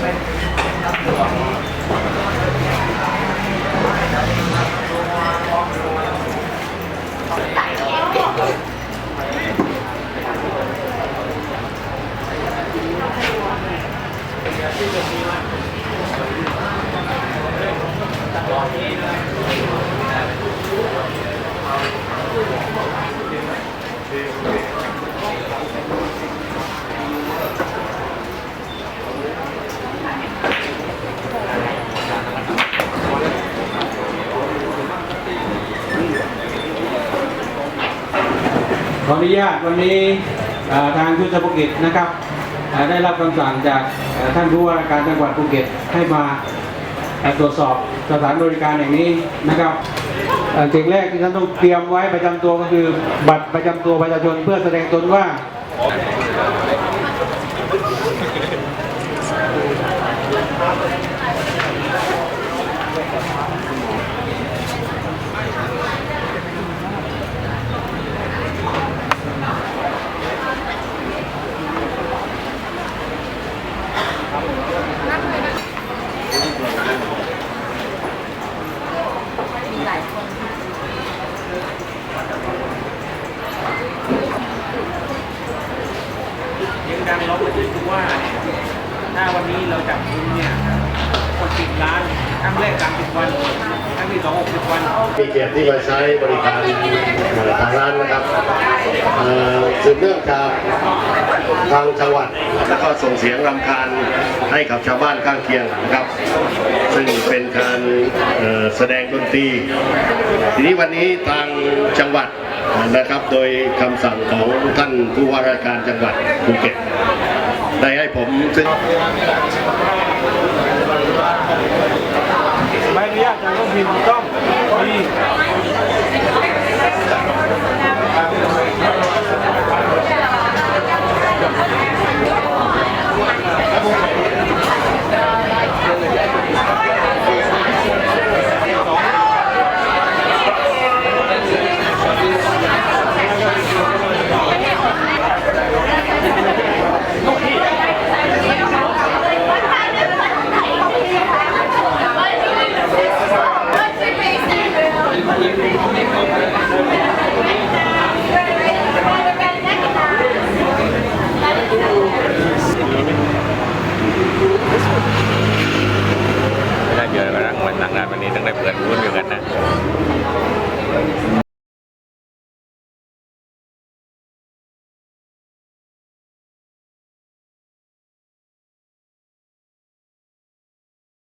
ไปครับ ขออนุญาตวันนี้ทางชุดเฉพกิจนะครับได้รับคำสั่งจากท่านผู้ว่าราชการจังหวัดภูเก็ตให้มาตรวจสอบสถานบริการแห่งนี้นะครับสิ่งแรกที่ท่านต้องเตรียมไว้ประจำตัวก็คือบัตรประจำตัวประชาชนเพื่อแสดงตนว่า มีหลายคน เสี ยงดังร้องไปที่ผู้ว่าถ้าวันนี้เราจับคุณเนี่ยคนปิดร้านครั้งแรกสามสิบวันครั้งที่สองหกสิบวันมีเกียรติที่มาใช้บริการทางร้านนะครับ สืบเนื่องจากทางจังหวัดแล้วก็ส่งเสียงรำคาญให้กับชาวบ้านข้างเคียงนะครับ ซึ่งเป็นการแสดงดนตรีทีนี้วันนี้ทางจังหวัดนะครับ โดยคำสั่งของท่านผู้ว่าราชการจังหวัดภูเก็ตได้ให้ผมซึ่งใบอนุญาตจากต้องพิมพ์ต้อง